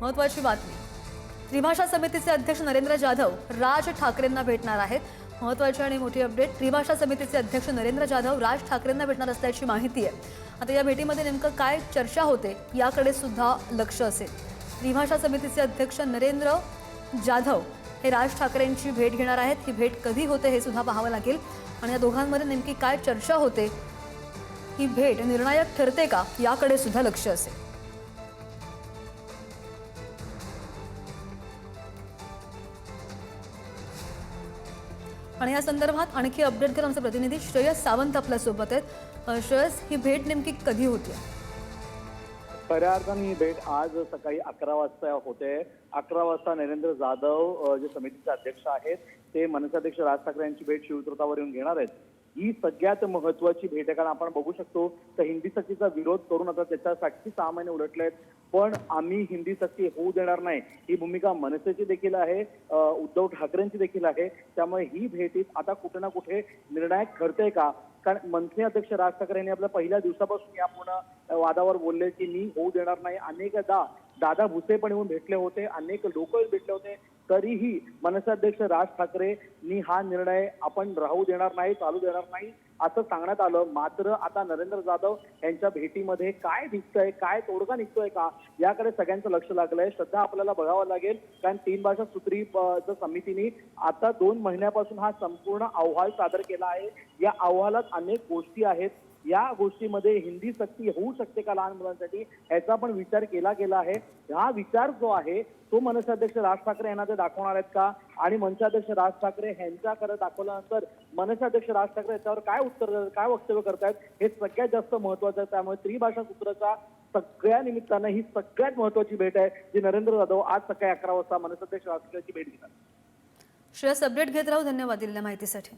महत्वाची बातमी. त्रिभाषा समितीचे अध्यक्ष नरेंद्र जाधव राज ठाकरेंना भेटणार आहेत. महत्वाची आणि मोठी अपडेट त्रिभाषा समितीचे अध्यक्ष नरेंद्र जाधव राज ठाकरेंना भेटणार असल्याची माहिती आहे. आता या भेटीमध्ये नेमकं काय चर्चा होते याकडे सुद्धा लक्ष असेल. त्रिभाषा समितीचे अध्यक्ष नरेंद्र जाधव हे राज ठाकरेंची भेट घेणार आहेत. ही भेट कधी होते हे सुद्धा पाहावं लागेल. आणि या दोघांमध्ये नेमकी काय चर्चा होते ही भेट निर्णायक ठरते का याकडे सुद्धा लक्ष असेल. आणि या संदर्भात आणखी अपडेट घेऊन आमचे प्रतिनिधी श्रेयस सावंत आपल्यासोबत आहेत. श्रेयस ही भेट नेमकी कधी होती? खऱ्या अर्थाने ही भेट आज सकाळी अकरा वाजता होते. अकरा वाजता नरेंद्र जाधव जे समितीचे अध्यक्ष आहेत ते मनसाध्यक्ष राज ठाकरे यांची भेट शिवतृतावर येऊन घेणार आहेत. ही सगळ्यात महत्वाची भेट आहे. कारण आपण बघू शकतो तर हिंदी सक्तीचा विरोध करून आता त्याच्यासाठी सहा महिने उलटले आहेत पण आम्ही हिंदी सक्ती होऊ देणार नाही. ही भूमिका मनसेची देखील आहे उद्धव ठाकरेंची देखील आहे. त्यामुळे ही भेटीत आता कुठे ना कुठे निर्णायक ठरते का? कारण मनसे अध्यक्ष राज ठाकरे यांनी आपल्या पहिल्या दिवसापासून या पूर्ण वादावर बोलले की मी होऊ देणार नाही. अनेकदा दादा भुसे पण येऊन भेटले होते. अनेक लोक भेटले होते. तरीही मनसाध्यक्ष राज ठाकरेंनी हा निर्णय आपण राहू देणार नाही चालू देणार नाही असं सांगण्यात आलं. मात्र आता नरेंद्र जाधव यांच्या भेटीमध्ये काय दिसतंय काय तोडगा निघतोय का याकडे सगळ्यांचं लक्ष लागलंय. श्रद्धा आपल्याला बघावं लागेल. कारण तीन भाषा सूत्री समितीने आता दोन महिन्यापासून हा संपूर्ण अहवाल सादर केला आहे. या अहवालात अनेक गोष्टी आहेत. या गोष्टीमध्ये हिंदी सक्ती होऊ शकते का लहान मुलांसाठी? याचा पण विचार केला गेला आहे. हा विचार जो आहे तो मनसाध्यक्ष राज ठाकरे यांना ते दाखवणार आहेत का? आणि मनसाध्यक्ष राज ठाकरे यांच्याकडे दाखवल्यानंतर मनसाध्यक्ष राज ठाकरे याच्यावर काय उत्तर काय वक्तव्य करतायत हे सगळ्यात जास्त महत्वाचं आहे. त्यामुळे त्रिभाषा सूत्राचा सगळ्या निमित्तानं ही सगळ्यात महत्वाची भेट आहे जी नरेंद्र जाधव आज सकाळी अकरा वाजता मनसाध्यक्ष राज ठाकरेंची भेट घेणार श्रेयस अपडेट घेत राहू धन्यवाद दिलेल्या माहितीसाठी.